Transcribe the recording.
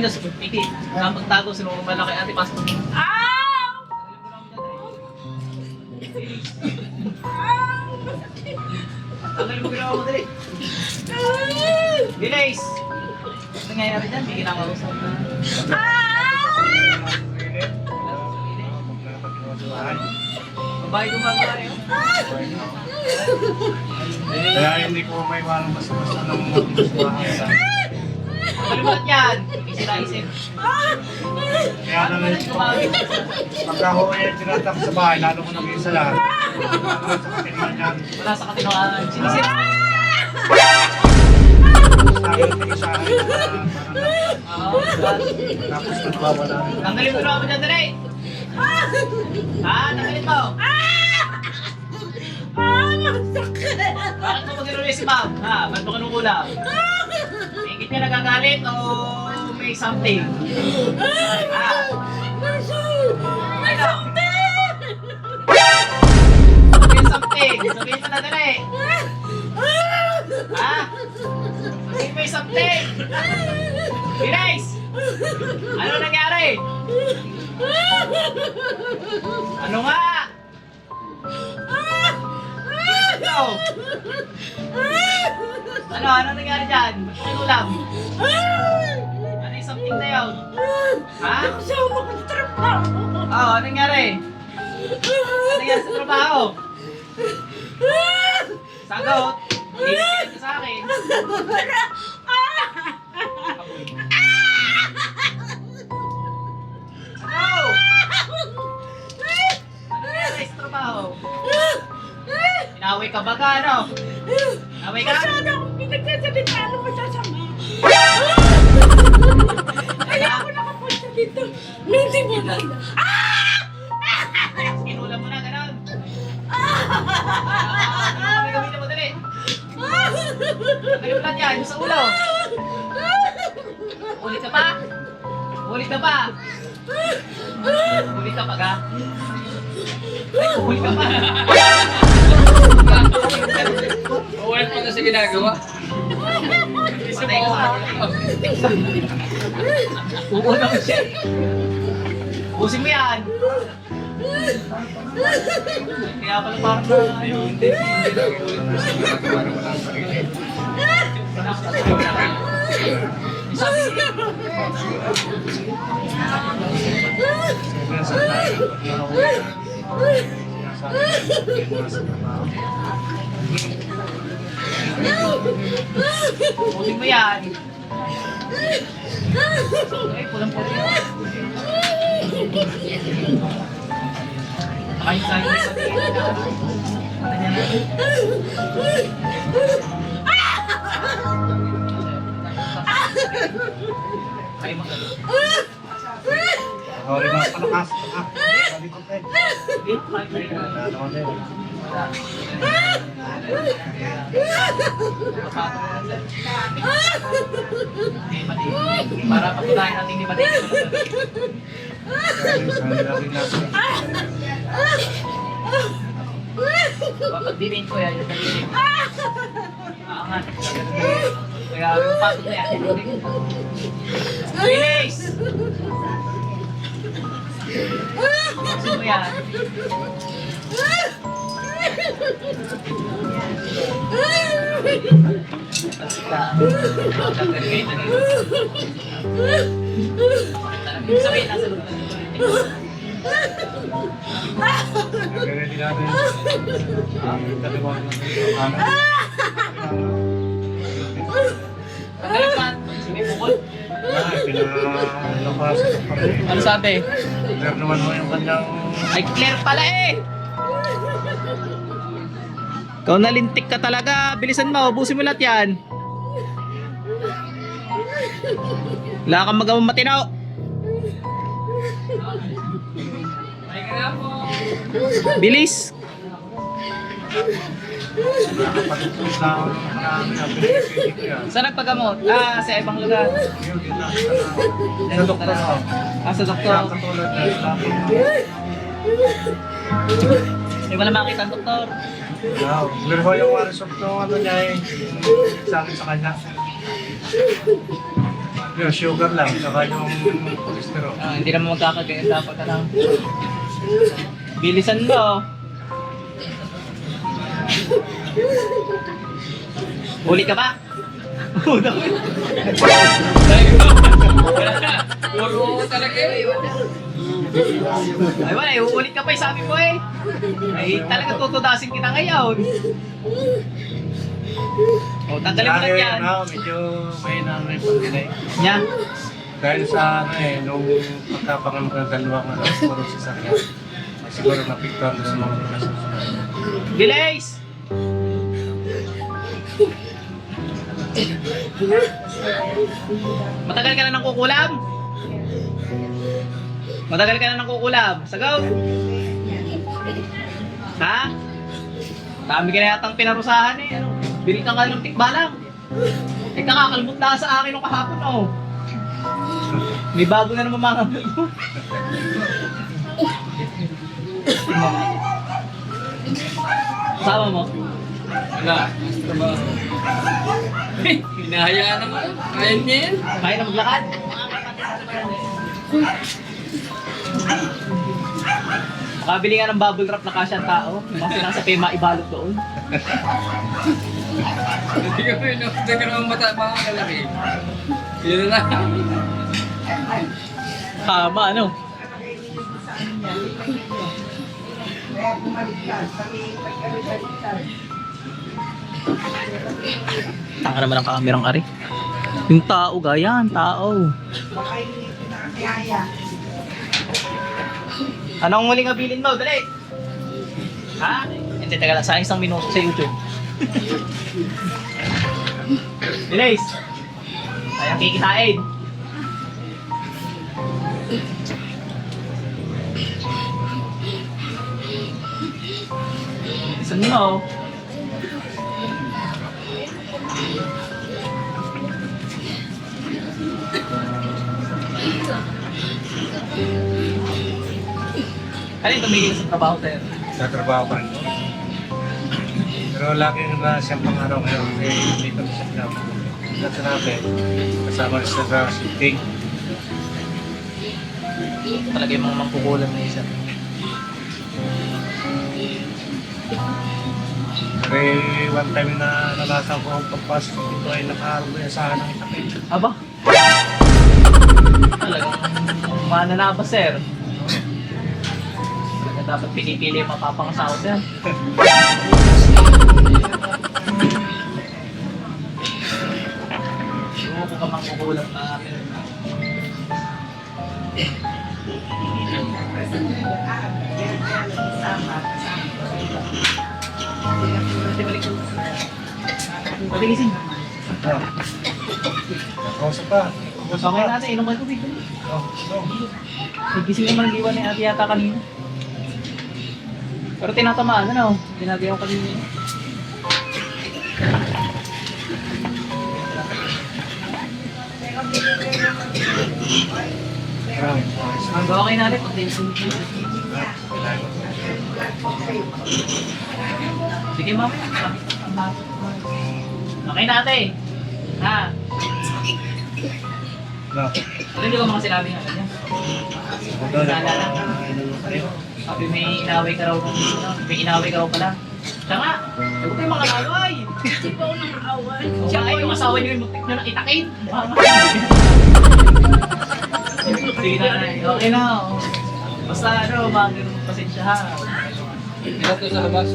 dyan sa pagpiti. Kapag tago, sinuro malaki ate, pasok. Tanggalin mo ginawa mo dali. Bilis! Ano nangyayari dyan? May kinakausap na. Babae gumagawa yun. Kaya hindi ko may walang basta-basta ng mga Kalimutan yan! Sila isip. Kaya naman, pagka ho ay tinatak sa bahay, lalo ko nag-iisa lang. Sa kapilingan niyan, Wala sa katinuan. Sinisip. tapos nagwawala. Tanggalin mo ginawa mo dyan, dali! Ha? Tanggalin mo! Bakit mo mag si ma'am? Ha? Ba't mo kinukulam? Ingit nagagalit o may something? Ha? May something! Sabihin mo na dali! Ha? Sabihin may something! Bilis! Ano nangyari? Ano nga? Ito! Ano? Ano nangyari dyan? Ba't mo kinulam? Ano yung something na yun? Ha? Oo, ano nangyari? Ano nangyari sa trabaho? Sagot! Hindi sa akin. Ano? Ano nangyari sa trabaho? Inaway ka ba ka, ano? Inaway ka? Kinulam mo na, gano'n. Ano kami gawin mo, dali? Ano lang yan? Sa ulo. Ulit ka pa? Ulit ka pa? Ulit ka pa, ga? Ay, ulit ka pa. Ulit mo na sa ginagawa. Patay pa. Uuna mo siya. Busin mo yan. Kaya pala parang na, ano. Sabi busin mo yan. Ay, pulang-pulang yan. Ay, sabi niya sa tingin. Ano niya na? Ay, mga. Sorry mga palakas, palakas. Malikot eh. Wala naman eh. Para patunayan natin di ba din? Kaya minsan nilagay natin. Kapag dinin ko yan, yung dinin ko. Aangat. Kaya yung pato na yan. Bilis! Mo yan. Sabihin, na. Nagre-ready natin. Ang dalawang ano. Tanggalin pa. Clear naman mo yung kanyang Ay, clear pala eh! Ikaw nalintik ka talaga. Bilisan mo. Ubusin mo lahat yan. Wala kang magawang matinaw. Bilis. Saan nagpagamot? Ah, sa ibang lugar. Sa doktor ako. Ah, sa doktor. Hindi wala makita ang doktor. Wow. Clear ho yung result ng ano niya eh. Sabi sa kanya. Yung sugar lang, saka yung cholesterol. Ah, hindi naman magkakagaya dapat na lang. Bilisan mo. Huli ka ba? Una ko. Puro talaga yun. Ay wala, eh, uulit ka pa eh, sabi mo eh. Ay talaga tutudasin kita ngayon. O, tanggalin mo na Lagi, yan. ano, medyo may nanay pa nila eh. Nya. Dahil sa ano eh, nung pagkapanganak ng dalawang ano, puro si Sarya. Siguro napiktuan doon sa mga relasyon. Delays! Matagal ka na ng kukulam? Matagal ka na ng kukulam? Sagaw? Ha? Dami ka na yatang pinarusahan eh. Ano? Biritan ka ng tikbalang. Eh kakakalmot na sa akin nung kahapon oh. May bago na naman mga mo. Sama mo? Wala. Basta ba? Hinahayaan naman. Kaya niya yan. Kaya na maglakad? Makabili nga ng bubble wrap na kasya ang tao. Kasi nasa pema ibalot doon. Hindi ka rin. Hindi ka naman mata mga kalaki. Yun na lang. Tama, ano? Tanga naman ang kamerang ari. Yung tao, gayan, tao. Anong muling abilin mo? Dali! Ha? Hindi, taga lang. Sa isang minuto sa YouTube. Delays! Sayang kikitain. Saan mo? Ano yung tumigil sa trabaho tayo? Sa trabaho pa rin. Pero lagi na siyang pangaraw ngayon kasi dito sa club. Dito natin, kasama rin sa shifting. Talaga yung mga mangkukulam na isa. Pero one time na nalasan ko ang pagpasok dito ay nakaharap na sa ng sakit. Aba? Talagang mananaba, sir. Dapat pinipili yung mapapangasawa sir. Oo, kung ka mangkukulam na atin. Pabilisin. Ah. Kausap pa. Kausap Okay pa. natin, inom ka tubig. Oh, no. Nagising naman ang iwan ni ate yata kanina. Pero tinatamaan, ano? Tinagayaw kanina. Marami. Ang gawa kayo natin, pag din Sige, mama. Okay natin. Ha? No. Ano hindi ko mga sinabi nga kanya? Ito na pa. Sabi may inaway ka raw. May inaway ka raw pala. Siya nga. Huwag kayo mga lalaway. Hindi po ako nang awan. Siya nga yung asawa niyo yung muntik nyo na itakin. Sige na, okay na. Basta ano, mga ganun pasensya ha. Ito sa labas.